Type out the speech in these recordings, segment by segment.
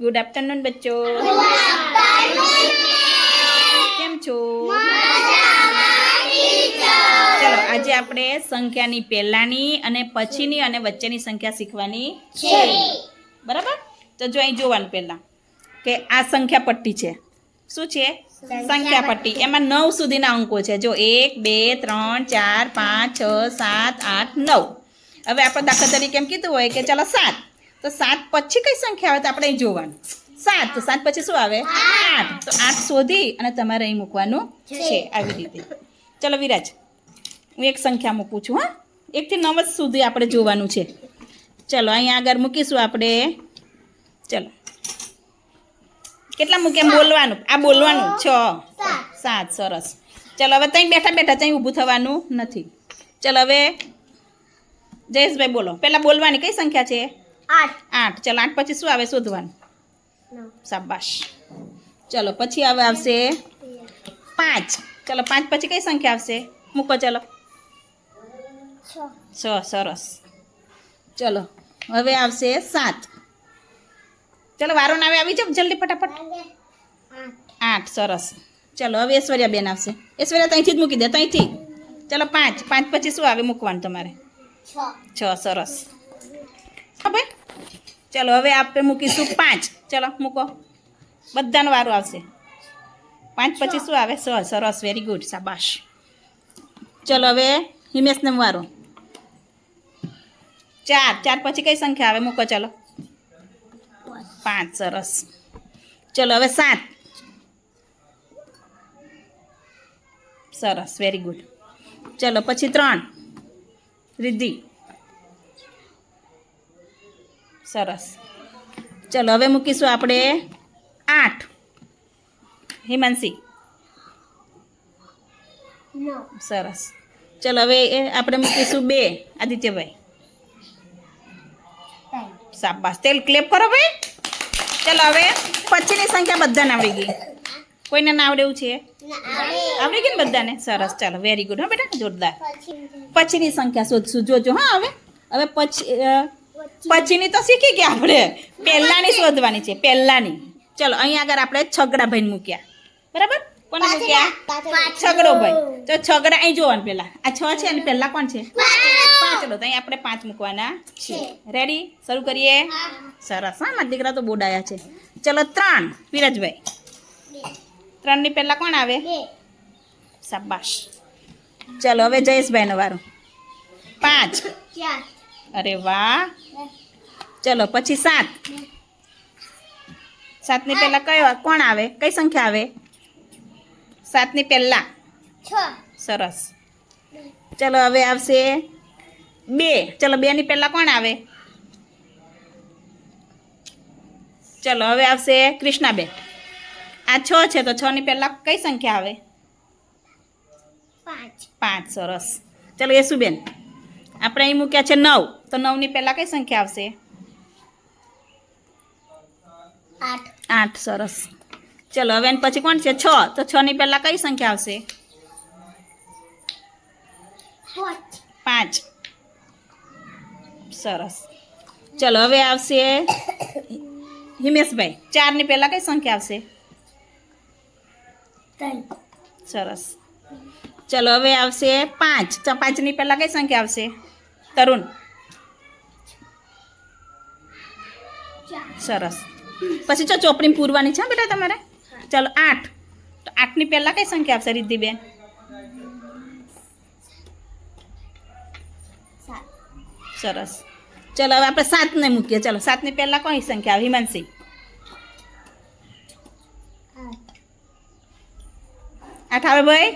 Good afternoon બચ્ચો. કેમ છો? ચલો, આજે આપણે સંખ્યાની પહેલાની અને પછીની અને વચ્ચેની સંખ્યા શીખવાની છે. બરાબર? તો જો અહીં જોવાનું પહેલાં, કે આ સંખ્યા પટ્ટી છે. શું છે? સંખ્યા પટ્ટી એમાં નવ સુધીના અંકો છે. જો એક, બે, ત્રણ, ચાર, પાંચ, છ, સાત, આઠ, નવ. હવે આપણે દાખલા તરીકે એમ કીધું હોય કે ચાલો સાત. તો સાત પછી કઈ સંખ્યા આવે? તો આપણે અહીં જોવાનું. સાત. તો સાત પછી શું આવે? આઠ. તો આઠ શોધી અને તમારે અહીં મૂકવાનું છે. આવી રીતે. ચલો વિરાજ હું એક સંખ્યા મૂકું છું હા? એકથી નવ સુધી આપણે જોવાનું છે. ચલો અહીંયા આગળ મૂકીશું આપણે. ચલો. કેટલા મૂકે બોલવાનું. આ બોલવાનું. છ. સાત. સરસ. ચલો હવે ત્યાં બેઠા બેઠા ત્યાં ઊભું થવાનું નથી. ચલો હવે જયેશભાઈ બોલો. પહેલાં બોલવાની કઈ સંખ્યા છે? આઠ. આઠ. ચાલો આઠ પછી શું આવે? શોધવાનું. શાબાશ. ચલો પછી હવે આવશે પાંચ. ચલો પાંચ પછી કઈ સંખ્યા આવશે? મૂકો ચલો. છ. સરસ. ચલો હવે આવશે સાત. ચલો વારો નાવે આવી જાવ જલ્દી ફટાફટ. આઠ. સરસ. ચલો હવે ઐશ્વર્યા બેન આવશે. ઐશ્વર્યા ત્યાંથી જ મૂકી દે ત્યાંથી. ચલો પાંચ. પાંચ પછી શું આવે? મૂકવાનું તમારે. છ સરસ. હા ભાઈ. ચલો, હવે આપણે મૂકીશું પાંચ. ચલો, મૂકો. બધાનો વારો આવશે. પાંચ પછી શું આવે? સ, સરસ વેરી ગુડ શાબાશ. ચલો, હવે હિમેશને વારો. ચાર. ચાર પછી કઈ સંખ્યા આવે? મૂકો, ચલો. પાંચ, સરસ. ચલો, હવે સાત. સરસ વેરી ગુડ ચલો, પછી ત્રણ. રિદ્ધિ. સરસ. ચલો, હવે મૂકીશું આપણે આઠ. હિમાંશી. સરસ. ચલો, હવે આપણે મૂકીશું બે. આદિત્યભાઈ. શાબાશ. તેલ ક્લેપ કરો ભાઈ. ચલો, હવે પછીની સંખ્યા બધાને આવડી ગઈ. કોઈને ના આવડે એવું છે? આવડી ગઈ ને બધાને? સરસ. ચાલો વેરી ગુડ હા, બેટા, જોરદાર. પછીની સંખ્યા શોધશું. જોજો, હા, હવે. હવે પછી પછીની તો શીખી ગયા આપણે. પહેલાની શોધવાની છે પહેલાની. ચલો અહીંયા આગળ આપણે છગડા ભાઈ મૂક્યા. બરાબર? કોને મૂક્યા? છગડો ભાઈ તો છગડા અહીં જોવાનું પહેલા. આ છ છે અને પહેલા કોણ છે? પાંચ. ચલો તો અહીં આપણે પાંચ મૂકવાના છે. રેડી શરૂ કરીએ? સરસ. હા મારા દીકરા તો બોડાયા છે. ચલો ત્રણ. વિરાજભાઈ. ત્રણની પહેલા કોણ આવે? શાબાશ. ચલો હવે જયેશભાઈનો વારો. પાંચ. અરે વાહ. ચલો પછી સાત. સાતની પહેલા કયો કોણ આવે? કઈ સંખ્યા આવે? સાતની પહેલા. સરસ. ચલો હવે આવશે બે. ચલો બેની પહેલા કોણ આવે? ચલો હવે આવશે કૃષ્ણાબેન. આ છ છે તો છની પહેલા કઈ સંખ્યા આવે? પાંચ. પાંચ. સરસ. ચલો યશુબેન. આપણે અહીં મૂક્યા છે નવ. તો નવની પહેલાં કઈ સંખ્યા આવશે? આઠ. આઠ સરસ. ચલો હવે પછી કોણ છે? છ. તો છની પહેલાં કઈ સંખ્યા આવશે? પાંચ. સરસ. ચલો હવે આવશે હિમેશભાઈ. ચારની પહેલાં કઈ સંખ્યા આવશે? સરસ. ચલો હવે આવશે પાંચ. તો પાંચની પહેલાં કઈ સંખ્યા આવશે? તરુણ સરસ. પછી જો ચોપડી પૂરવાની છે બેટા તમારે? ચાલો આઠ. તો આઠની પહેલાં કઈ સંખ્યા આવશે રિદ્ધિબેન? સરસ. ચલો હવે આપણે સાતને મૂકીએ. ચલો સાતની પહેલાં કઈ સંખ્યા આવે? હિમાંશી. આઠ આઠ ભાઈ?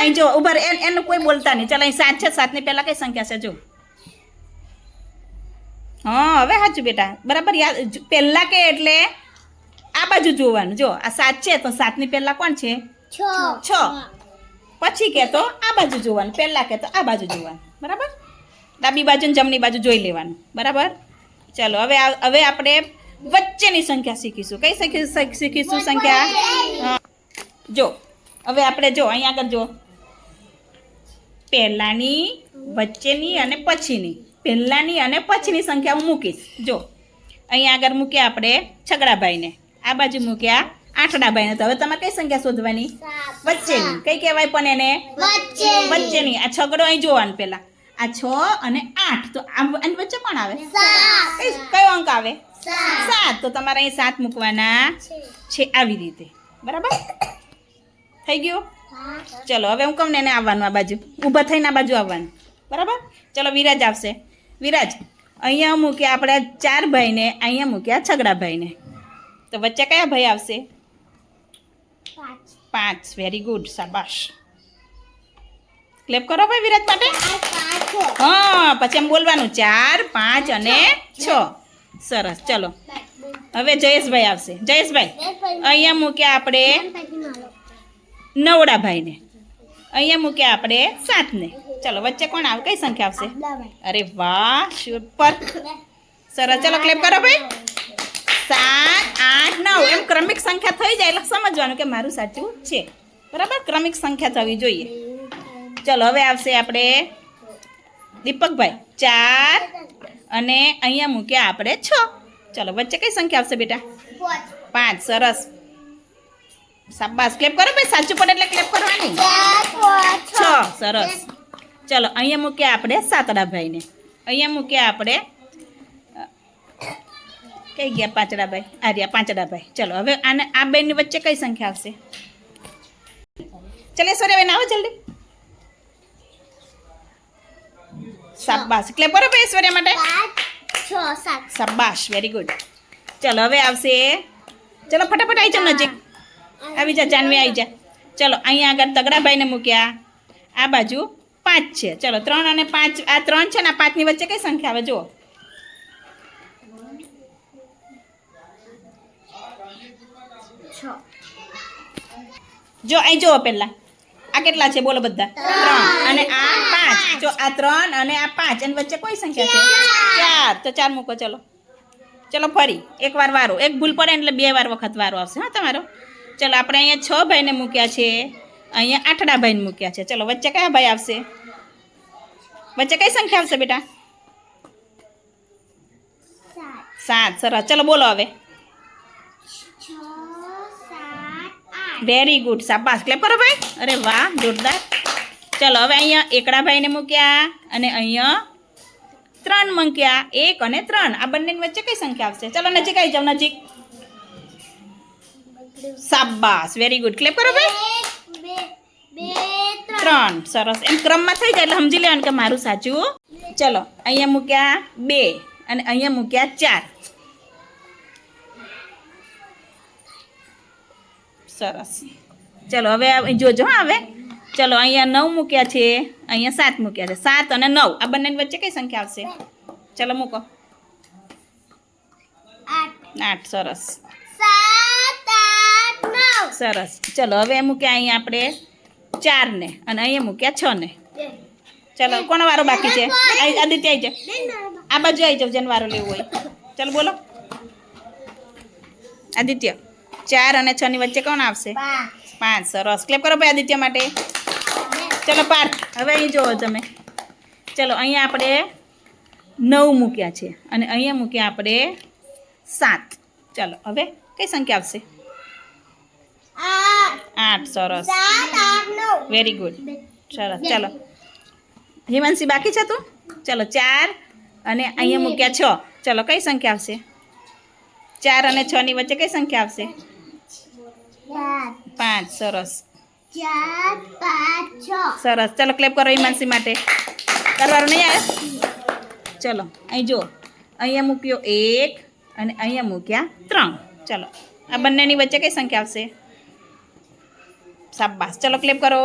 અહીં જો ઉભર એનું કોઈ બોલતા નહીં. ચાલો અહીં સાત છે સાતની પહેલાં કઈ સંખ્યા છે? જો. હા હવે સાચું બેટા. બરાબર યાદ પહેલાં કે એટલે આ બાજુ જોવાનું. જો આ સાત છે તો સાતની પહેલાં કોણ છે? છ. પછી કે તો આ બાજુ જોવાનું. પહેલાં કે તો આ બાજુ જોવાનું. બરાબર? ડાબી બાજુ ને જમણી બાજુ જોઈ લેવાનું. બરાબર? ચાલો હવે હવે આપણે વચ્ચેની સંખ્યા શીખીશું. કઈ શીખીશું સંખ્યા. જો હવે આપણે જો અહીંયા આગળ જો. પહેલાની વચ્ચેની અને પછીની. પહેલાની અને પછીની સંખ્યા હું મૂકીશ. જો અહીંયા આગળ મૂક્યા આપણે છગડાભાઈને. આ બાજુ મૂક્યા આઠડાભાઈને. તો હવે તમારે કઈ સંખ્યા શોધવાની? વચ્ચેની. કઈ કહેવાય પણ એને? વચ્ચેની. આ છગડો અહીં જોવાનું પેલા આ છ અને આઠ. તો આમ આની વચ્ચે કોણ આવે? કયો અંક આવે? સાત. તો તમારે અહીં સાત મૂકવાના છે આવી રીતે. બરાબર? થઈ ગયું? ચલો હવે હું કહું ને એને આવવાનું આ બાજુ. ઊભા થઈને આ બાજુ આવવાનું. બરાબર? ચલો વિરાજ આવશે. વિરાજ અહીંયા મૂક્યા આપણે ચાર ભાઈને અહીંયા મૂક્યા છગડા ભાઈને. તો વચ્ચે કયા ભાઈ આવશે? પાંચ. વેરી ગુડ શાબાશ. ક્લેપ કરો ભાઈ વિરાજ માટે. હા પછી એમ બોલવાનું ચાર પાંચ અને છ. સરસ ચલો. હવે જયેશભાઈ આવશે. જયેશભાઈ અહીંયા મૂક્યા આપણે નવડા ભાઈને અહીંયા મૂક્યા આપણે સાતને. ચલો વચ્ચે કોણ આવે? કઈ સંખ્યા આવશે? અરે વાહ સુપર સરસ. ચલો ક્લેપ કરો ભાઈ. સાત આઠ નવ. એમ ક્રમિક સંખ્યા થઈ જાય એટલે સમજવાનું કે મારું સાચું છે. બરાબર? ક્રમિક સંખ્યા થવી જોઈએ. ચલો હવે આવશે આપણે દીપકભાઈ. ચાર અને અહીંયા મૂક્યા આપણે છ. ચલો વચ્ચે કઈ સંખ્યા આવશે બેટા? પાંચ. સરસ. શાબાશ ક્લેપ કરો ભાઈ સાચું પડે એટલે ક્લેપ કરવાની છ સરસ. ચલો અહીંયા મૂક્યા આપણે સાતડા ભાઈને. અહીંયા મૂક્યા આપણે કઈ ગયા પાંચડા ભાઈ? આ રહ્યા પાંચડા ભાઈ. ચલો હવે આને આ બેનની વચ્ચે કઈ સંખ્યા આવશે? ચલે સૂર્યબેન આવો જલ્દી. શાબાશ. ક્લેપ કરો ભાઈ ઐશ્વર્યા માટે. શાબાશ વેરી ગુડ ચલો હવે આવશે ચલો ફટાફટ આવી જાઓ નજીક. આવી જા જાનવી આવી જા. ચલો અહીંયા આગળ તગડાભાઈને મૂક્યા. આ બાજુ પાંચ છે. ચલો ત્રણ અને પાંચ આ ત્રણ છે ને આ પાંચની વચ્ચે કઈ સંખ્યા આવે? જુઓ. જો અહીં જુઓ પહેલા. આ કેટલા છે? બોલો બધા. ત્રણ અને આ પાંચ. જો આ ત્રણ અને આ પાંચ એની વચ્ચે કોઈ સંખ્યા છે? ચાર. તો ચાર મૂકો ચલો. ચલો ફરી. એક વાર વારો. એક ભૂલ પડે એટલે બે વાર વખત વારો આવશે. હા તમારો. ચલો, આપણે અહીંયા છ ભાઈને મૂક્યા છે. અહીંયા આઠડા ભાઈને મૂક્યા છે. ચલો, વચ્ચે કયા ભાઈ આવશે? વચ્ચે કઈ સંખ્યા આવશે બેટા? સાત. સરસ. ચલો, બોલો હવે. વેરી ગુડ શાબાશ. ક્લેપ કરો ભાઈ. અરે વાહ, જોરદાર. ચલો, હવે અહીંયા એકડા ભાઈને મૂક્યા અને અહીંયા ત્રણ મૂક્યા. એક અને ત્રણ. આ બંનેની વચ્ચે કઈ સંખ્યા આવશે? ચલો, નજીક આવી જાઓ, નજીક. શાબાશ વેરી ગુડ ક્લેપ કરો ભાઈ. ત્રણ. સરસ. એમ ક્રમમાં થઈ જાય એટલે સમજી લેવાનું કે મારું સાચું. ચલો અહીંયા મૂક્યા બે અને અહીંયા મૂક્યા ચાર. સરસ. ચલો હવે જોજો હવે. ચલો અહીંયા નવ મૂક્યા છે. અહીંયા સાત મૂક્યા છે. સાત અને નવ. આ બંનેની વચ્ચે કઈ સંખ્યા આવશે? ચલો મૂકો. આઠ. સરસ. સરસ. ચલો હવે મૂક્યા અહીંયા આપણે ચારને અને અહીંયા મૂક્યા છ ને ચલો કોનો વારો બાકી છે? આદિત્ય આવી જાઓ આ બાજુ આવી જાવ જેને વારો લેવો હોય. ચાલો બોલો. આદિત્ય ચાર અને છ ની વચ્ચે કોણ આવશે? પાંચ. સરસ. ક્લેપ કરો ભાઈ આદિત્ય માટે. ચલો પાર્થ હવે અહીં જુઓ તમે. ચલો અહીંયા આપણે નવ મૂક્યા છે અને અહીંયા મૂક્યા આપણે સાત. ચલો હવે કઈ સંખ્યા આવશે? આઠ સરસ વેરી ગુડ સરસ ચાલો. હિમાંશી બાકી છે તું? ચાલો ચાર અને અહીંયા મૂક્યા છ. ચાલો કઈ સંખ્યા આવશે? ચાર અને છ ની વચ્ચે કઈ સંખ્યા આવશે? પાંચ સરસ સરસ ચાલો ક્લેપ કરો હિમાંશી માટે. કરવાનું નહીં આવે? ચલો અહીં જો અહીંયા મૂક્યો એક અને અહીંયા મૂક્યા ત્રણ. ચલો આ બંનેની વચ્ચે કઈ સંખ્યા આવશે? શાબાશ. ચલો ક્લેમ કરો.